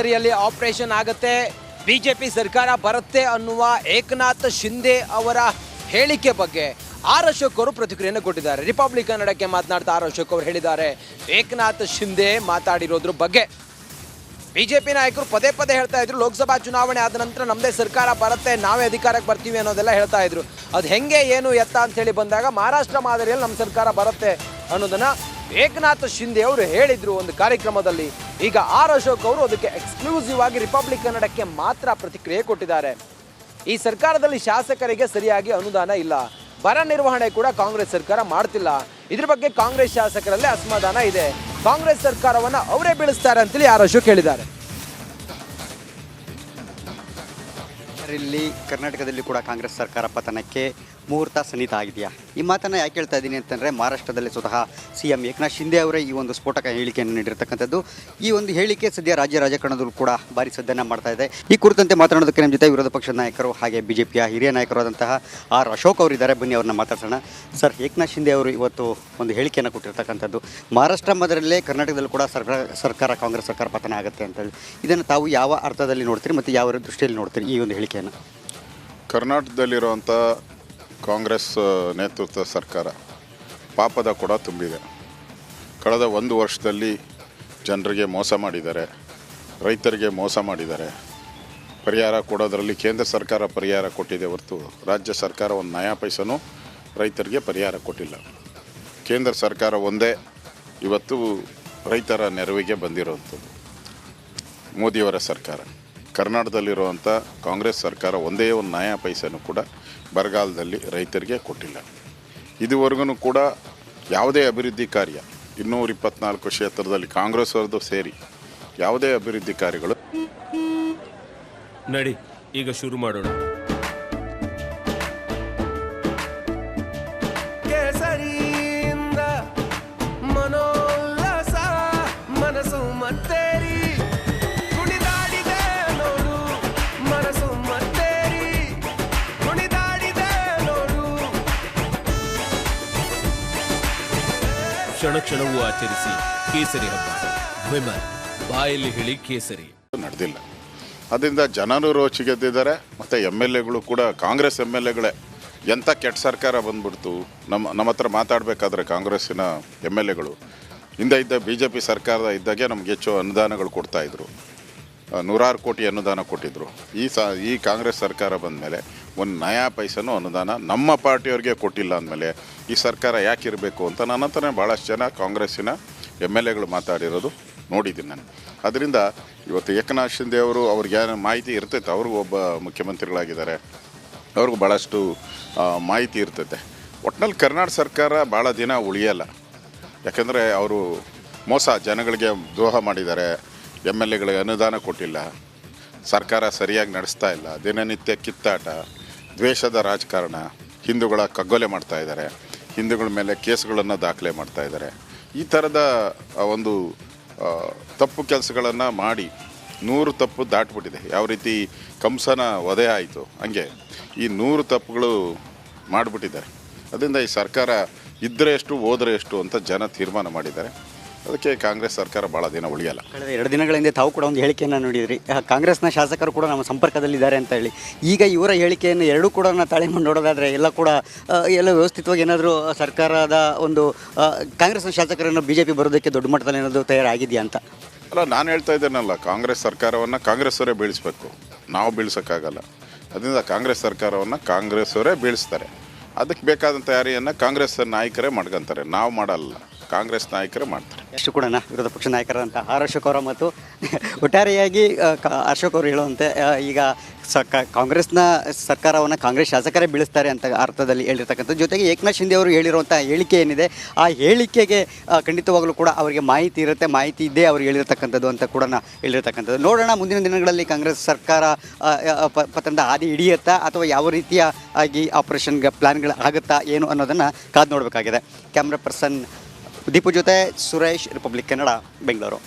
ಮಾದರಿಯಲ್ಲಿ ಆಪರೇಷನ್ ಆಗುತ್ತೆ. ಬಿಜೆಪಿ ಸರ್ಕಾರ ಬರುತ್ತೆ ಅನ್ನುವ ಏಕನಾಥ್ ಶಿಂದೆ ಅವರ ಹೇಳಿಕೆ ಬಗ್ಗೆ ಆರ್ ಅಶೋಕ್ ಅವರು ಪ್ರತಿಕ್ರಿಯೆಯನ್ನು ಕೊಟ್ಟಿದ್ದಾರೆ. ರಿಪಬ್ಲಿಕ್ ಕನ್ನಡಕ್ಕೆ ಮಾತನಾಡ್ತಾ ಆರ್ ಅಶೋಕ್ ಅವರು ಹೇಳಿದ್ದಾರೆ. ಏಕನಾಥ್ ಶಿಂದೆ ಮಾತಾಡಿರೋದ್ರ ಬಗ್ಗೆ. ಬಿಜೆಪಿ ನಾಯಕರು ಪದೇ ಪದೇ ಹೇಳ್ತಾ ಇದ್ರು, ಲೋಕಸಭಾ ಚುನಾವಣೆ ಆದ ನಂತರ ನಮ್ಮದೇ ಸರ್ಕಾರ ಬರುತ್ತೆ, ನಾವೇ ಅಧಿಕಾರಕ್ಕೆ ಬರ್ತೀವಿ ಅನ್ನೋದೆಲ್ಲ ಹೇಳ್ತಾ ಇದ್ರು. ಅದು ಹೆಂಗೆ, ಏನು, ಎತ್ತ ಅಂತ ಹೇಳಿ ಬಂದಾಗ ಮಹಾರಾಷ್ಟ್ರ ಮಾದರಿಯಲ್ಲಿ ನಮ್ಮ ಸರ್ಕಾರ ಬರುತ್ತೆ ಅನ್ನೋದನ್ನ ಏಕನಾಥ್ ಶಿಂದೆ ಅವರು ಹೇಳಿದ್ರು ಒಂದು ಕಾರ್ಯಕ್ರಮದಲ್ಲಿ. ಈಗ ಆರ್ ಅಶೋಕ್ ಅವರು ಅದಕ್ಕೆ ಎಕ್ಸ್ಕ್ಲೂಸಿವ್ ಆಗಿ ರಿಪಬ್ಲಿಕ್ ಕನ್ನಡಕ್ಕೆ ಮಾತ್ರ ಪ್ರತಿಕ್ರಿಯೆ ಕೊಟ್ಟಿದ್ದಾರೆ. ಈ ಸರ್ಕಾರದಲ್ಲಿ ಶಾಸಕರಿಗೆ ಸರಿಯಾಗಿ ಅನುದಾನ ಇಲ್ಲ. ಬರ ನಿರ್ವಹಣೆ ಕೂಡ ಕಾಂಗ್ರೆಸ್ ಸರ್ಕಾರ ಮಾಡ್ತಿಲ್ಲ. ಇದ್ರ ಬಗ್ಗೆ ಕಾಂಗ್ರೆಸ್ ಶಾಸಕರಲ್ಲೇ ಅಸಮಾಧಾನ ಇದೆ. ಕಾಂಗ್ರೆಸ್ ಸರ್ಕಾರವನ್ನ ಅವರೇ ಬೀಳಿಸ್ತಾರೆ ಅಂತೇಳಿ ಆರ್ ಅಶೋಕ್ ಹೇಳಿದ್ದಾರೆ. ಇಲ್ಲಿ ಕರ್ನಾಟಕದಲ್ಲಿ ಕೂಡ ಕಾಂಗ್ರೆಸ್ ಸರ್ಕಾರ ಪತನಕ್ಕೆ ಮುಹೂರ್ತ ಸನ್ನಿಹಿತ ಆಗಿದೆಯಾ? ಈ ಮಾತನ್ನು ಯಾಕೆ ಹೇಳ್ತಾ ಇದ್ದೀನಿ ಅಂತಂದರೆ ಮಹಾರಾಷ್ಟ್ರದಲ್ಲಿ ಸ್ವತಃ ಸಿ ಎಂ ಏಕನಾಥ್ ಶಿಂದೆ ಅವರೇ ಈ ಒಂದು ಸ್ಫೋಟಕ ಹೇಳಿಕೆಯನ್ನು ನೀಡಿರ್ತಕ್ಕಂಥದ್ದು. ಈ ಒಂದು ಹೇಳಿಕೆ ಸದ್ಯ ರಾಜ್ಯ ರಾಜಕಾರಣದಲ್ಲೂ ಕೂಡ ಭಾರಿ ಸದ್ದನ್ನು ಮಾಡ್ತಾ ಇದೆ. ಈ ಕುರಿತಂತೆ ಮಾತನಾಡೋದಕ್ಕೆ ನಮ್ಮ ಜೊತೆ ವಿರೋಧ ಪಕ್ಷದ ನಾಯಕರು ಹಾಗೆ ಬಿಜೆಪಿಯ ಹಿರಿಯ ನಾಯಕರಾದಂತಹ ಆರ್ ಅಶೋಕ್ ಅವರಿದ್ದಾರೆ. ಬನ್ನಿ ಅವ್ರನ್ನ ಮಾತಾಡ್ಸೋಣ. ಸರ್, ಏಕನಾಥ್ ಶಿಂದೆ ಅವರು ಇವತ್ತು ಒಂದು ಹೇಳಿಕೆಯನ್ನು ಕೊಟ್ಟಿರ್ತಕ್ಕಂಥದ್ದು. ಮಹಾರಾಷ್ಟ್ರ ಮೊದಲಲ್ಲೇ ಕರ್ನಾಟಕದಲ್ಲೂ ಕೂಡ ಸರ್ಕಾರ ಸರ್ಕಾರ, ಕಾಂಗ್ರೆಸ್ ಸರ್ಕಾರ ಪತನ ಆಗುತ್ತೆ ಅಂತೇಳಿ ಇದನ್ನು ತಾವು ಯಾವ ಅರ್ಥದಲ್ಲಿ ನೋಡ್ತೀರಿ ಮತ್ತು ಯಾವ ದೃಷ್ಟಿಯಲ್ಲಿ ನೋಡ್ತೀರಿ ಈ ಒಂದು ಹೇಳಿಕೆಯನ್ನು? ಕರ್ನಾಟಕದಲ್ಲಿರುವಂಥ ಕಾಂಗ್ರೆಸ್ ನೇತೃತ್ವ ನೇತೃತ್ವದ ಸರ್ಕಾರ ಪಾಪದ ಕೂಡ ತುಂಬಿದೆ. ಕಳೆದ ಒಂದು ವರ್ಷದಲ್ಲಿ ಜನರಿಗೆ ಮೋಸ ಮಾಡಿದ್ದಾರೆ, ರೈತರಿಗೆ ಮೋಸ ಮಾಡಿದ್ದಾರೆ. ಪರಿಹಾರ ಕೊಡೋದರಲ್ಲಿ ಕೇಂದ್ರ ಸರ್ಕಾರ ಪರಿಹಾರ ಕೊಟ್ಟಿದೆ ಹೊರತು ರಾಜ್ಯ ಸರ್ಕಾರ ಒಂದು ನಯಾ ಪೈಸನೂ ರೈತರಿಗೆ ಪರಿಹಾರ ಕೊಟ್ಟಿಲ್ಲ. ಕೇಂದ್ರ ಸರ್ಕಾರ ಒಂದೇ ಇವತ್ತು ರೈತರ ನೆರವಿಗೆ ಬಂದಿರುವಂಥದ್ದು ಮೋದಿಯವರ ಸರ್ಕಾರ. ಕರ್ನಾಟಕದಲ್ಲಿರುವಂಥ ಕಾಂಗ್ರೆಸ್ ಸರ್ಕಾರ ಒಂದೇ ಒಂದು ನಯಾ ಪೈಸೆಯನ್ನು ಕೂಡ ಬರಗಾಲದಲ್ಲಿ ರೈತರಿಗೆ ಕೊಟ್ಟಿಲ್ಲ. ಇದುವರೆಗೂ ಕೂಡ ಯಾವುದೇ ಅಭಿವೃದ್ಧಿ ಕಾರ್ಯ ಇನ್ನೂರ ಇಪ್ಪತ್ನಾಲ್ಕು ಕ್ಷೇತ್ರದಲ್ಲಿ ಕಾಂಗ್ರೆಸ್ ಅವರದು ಸೇರಿ ಯಾವುದೇ ಅಭಿವೃದ್ಧಿ ಕಾರ್ಯಗಳು ನಡಿ ಈಗ ಶುರು ಮಾಡೋಣ. ಕೇಸರಿಯಿಂದ ಮನೋಲ್ಲಾಸ ಮನಸ್ಸು ಮತ್ತೇರಿ. ಕ್ಷಣ ಕ್ಷಣವೂ ಆಚರಿಸಿ ಕೇಸರಿ ಹಬ್ಬ. ವಿಮಲ್, ಬಾಯಲ್ಲಿ ಹೇಳಿ ಕೇಸರಿ. ನಡೆದಿಲ್ಲ. ಅದರಿಂದ ಜನರು ರೋಚಿಗೆದ್ದಿದ್ದಾರೆ ಮತ್ತು ಎಂ ಎಲ್ ಎಗಳು ಕೂಡ, ಕಾಂಗ್ರೆಸ್ ಎಂ ಎಲ್ ಎಗಳೇ ಎಂಥ ಕೆಟ್ಟ ಸರ್ಕಾರ ಬಂದ್ಬಿಡ್ತು, ನಮ್ಮ ನಮ್ಮ ಹತ್ರ ಮಾತಾಡಬೇಕಾದ್ರೆ ಕಾಂಗ್ರೆಸ್ಸಿನ ಎಂ ಎಲ್ ಎಗಳು. ಹಿಂದೆ ಇದ್ದ ಬಿ ಜೆ ಪಿ ಸರ್ಕಾರದ ಇದ್ದಾಗೆ ನಮ್ಗೆ ಹೆಚ್ಚು ಅನುದಾನಗಳು ಕೊಡ್ತಾಯಿದ್ರು ನೂರಾರು ಕೋಟಿ ಅನುದಾನ ಕೊಟ್ಟಿದ್ದರು ಈ ಸ, ಈ ಕಾಂಗ್ರೆಸ್ ಸರ್ಕಾರ ಬಂದಮೇಲೆ ಒಂದು ನಯಾ ಪೈಸನೂ ಅನುದಾನ ನಮ್ಮ ಪಾರ್ಟಿಯವ್ರಿಗೆ ಕೊಟ್ಟಿಲ್ಲ ಅಂದಮೇಲೆ ಈ ಸರ್ಕಾರ ಯಾಕೆ ಇರಬೇಕು ಅಂತ ನನ್ನ ಹತ್ರನೇ ಭಾಳಷ್ಟು ಜನ ಕಾಂಗ್ರೆಸ್ಸಿನ ಎಂ ಎಲ್ ಎಗಳು ಮಾತಾಡಿರೋದು ನೋಡಿದ್ದೀನಿ ನಾನು. ಅದರಿಂದ ಇವತ್ತು ಏಕನಾಥ್ ಶಿಂದೆ ಅವರು ಅವ್ರಿಗೆ ಏನು ಮಾಹಿತಿ ಇರ್ತೈತೆ, ಅವ್ರಿಗೂ ಒಬ್ಬ ಮುಖ್ಯಮಂತ್ರಿಗಳಾಗಿದ್ದಾರೆ. ಅವ್ರಿಗೂ ಭಾಳಷ್ಟು ಮಾಹಿತಿ ಇರ್ತೈತೆ. ಒಟ್ನಲ್ಲಿ ಕರ್ನಾಟಕ ಸರ್ಕಾರ ಭಾಳ ದಿನ ಉಳಿಯಲ್ಲ. ಯಾಕಂದರೆ ಅವರು ಮೋಸ, ಜನಗಳಿಗೆ ದ್ರೋಹ ಮಾಡಿದ್ದಾರೆ, ಎಂ ಎಲ್ ಎಗಳಿಗೆ ಅನುದಾನ ಕೊಟ್ಟಿಲ್ಲ. ಸರ್ಕಾರ ಸರಿಯಾಗಿ ನಡೆಸ್ತಾ ಇಲ್ಲ. ದಿನನಿತ್ಯ ಕಿತ್ತಾಟ, ದ್ವೇಷದ ರಾಜಕಾರಣ, ಹಿಂದೂಗಳ ಕಗ್ಗೊಲೆ ಮಾಡ್ತಾ ಇದ್ದಾರೆ. ಹಿಂದೂಗಳ ಮೇಲೆ ಕೇಸ್ಗಳನ್ನು ದಾಖಲೆ ಮಾಡ್ತಾ ಇದ್ದಾರೆ. ಈ ಥರದ ಒಂದು ತಪ್ಪು ಕೆಲಸಗಳನ್ನು ಮಾಡಿ ನೂರು ತಪ್ಪು ದಾಟ್ಬಿಟ್ಟಿದೆ. ಯಾವ ರೀತಿ ಕಂಸನ ವಧೆ ಆಯಿತು, ಹಂಗೆ ಈ ನೂರು ತಪ್ಪುಗಳು ಮಾಡಿಬಿಟ್ಟಿದ್ದಾರೆ. ಅದರಿಂದ ಈ ಸರ್ಕಾರ ಇದ್ದರೆ ಎಷ್ಟು, ಹೋದರೆ ಎಷ್ಟು ಅಂತ ಜನ ತೀರ್ಮಾನ ಮಾಡಿದ್ದಾರೆ. ಅದಕ್ಕೆ ಕಾಂಗ್ರೆಸ್ ಸರ್ಕಾರ ಭಾಳ ದಿನ ಉಳಿಯಲ್ಲ. ಕಳೆದ ಎರಡು ದಿನಗಳ ಹಿಂದೆ ತಾವು ಕೂಡ ಒಂದು ಹೇಳಿಕೆಯನ್ನು ನೋಡಿದ್ರಿ. ಕಾಂಗ್ರೆಸ್ನ ಶಾಸಕರು ಕೂಡ ನಮ್ಮ ಸಂಪರ್ಕದಲ್ಲಿದ್ದಾರೆ ಅಂತ ಹೇಳಿ. ಈಗ ಇವರ ಹೇಳಿಕೆಯನ್ನು ಎರಡೂ ಕೂಡ ತಾಳೆ ಮಾಡಿ ನೋಡೋದಾದರೆ ಎಲ್ಲ ಕೂಡ ಎಲ್ಲ ವ್ಯವಸ್ಥಿತವಾಗಿ ಏನಾದರೂ ಸರ್ಕಾರದ ಒಂದು ಕಾಂಗ್ರೆಸ್ನ ಶಾಸಕರನ್ನು ಬಿ ಜೆ ಪಿ ಬರೋದಕ್ಕೆ ದೊಡ್ಡ ಮಟ್ಟದಲ್ಲಿ ಏನಾದರೂ ತಯಾರಾಗಿದೆಯಾ ಅಂತ? ಅಲ್ಲ ನಾನು ಹೇಳ್ತಾ ಇದ್ದೇನಲ್ಲ ಕಾಂಗ್ರೆಸ್ ಸರ್ಕಾರವನ್ನು ಕಾಂಗ್ರೆಸ್ಸವರೇ ಬೀಳಿಸಬೇಕು. ನಾವು ಬೀಳ್ಸೋಕ್ಕಾಗಲ್ಲ. ಅದರಿಂದ ಕಾಂಗ್ರೆಸ್ ಸರ್ಕಾರವನ್ನು ಕಾಂಗ್ರೆಸ್ಸವರೇ ಬೀಳಿಸ್ತಾರೆ. ಅದಕ್ಕೆ ಬೇಕಾದಂಥ ತಯಾರಿಯನ್ನು ಕಾಂಗ್ರೆಸ್ ನಾಯಕರೇ ಮಾಡ್ಕೊತಾರೆ. ನಾವು ಮಾಡಲ್ಲ. ಕಾಂಗ್ರೆಸ್ ನಾಯಕರು ಮಾಡ್ತಾರೆ. ಎಷ್ಟು ಕೂಡ ವಿರೋಧ ಪಕ್ಷ ನಾಯಕರಂತ ಆರ್ ಅಶೋಕ್ ಅವರ ಮತ್ತು ಒಟ್ಟಾರೆಯಾಗಿ ಅಶೋಕ್ ಅವರು ಹೇಳುವಂತೆ ಈಗ ಕಾಂಗ್ರೆಸ್ನ ಸರ್ಕಾರವನ್ನು ಕಾಂಗ್ರೆಸ್ ಶಾಸಕರೇ ಬೀಳಿಸ್ತಾರೆ ಅಂತ ಅರ್ಥದಲ್ಲಿ ಹೇಳಿರ್ತಕ್ಕಂಥ ಜೊತೆಗೆ ಏಕನಾಥ್ ಶಿಂದೆ ಅವರು ಹೇಳಿರುವಂಥ ಹೇಳಿಕೆ ಏನಿದೆ, ಆ ಹೇಳಿಕೆಗೆ ಖಂಡಿತವಾಗಲೂ ಕೂಡ ಅವರಿಗೆ ಮಾಹಿತಿ ಇರುತ್ತೆ, ಮಾಹಿತಿ ಇದ್ದೇ ಅವ್ರು ಹೇಳಿರ್ತಕ್ಕಂಥದ್ದು ಅಂತ ಕೂಡ ಹೇಳಿರ್ತಕ್ಕಂಥದ್ದು. ನೋಡೋಣ, ಮುಂದಿನ ದಿನಗಳಲ್ಲಿ ಕಾಂಗ್ರೆಸ್ ಸರ್ಕಾರ ಪತನದ ಹಾದಿ ಹಿಡಿಯುತ್ತಾ ಅಥವಾ ಯಾವ ರೀತಿಯ ಆಗಿ ಆಪರೇಷನ್ಗೆ ಪ್ಲ್ಯಾನ್ಗಳು ಆಗುತ್ತಾ ಏನು ಅನ್ನೋದನ್ನು ಕಾದು ನೋಡಬೇಕಾಗಿದೆ. ಕ್ಯಾಮ್ರಾ ಪರ್ಸನ್ ದೀಪು ಜೊತೆ ಸುರೇಶ್ ರಿಪಬ್ಲಿಕ್ ಕನ್ನಡ ಬೆಂಗಳೂರು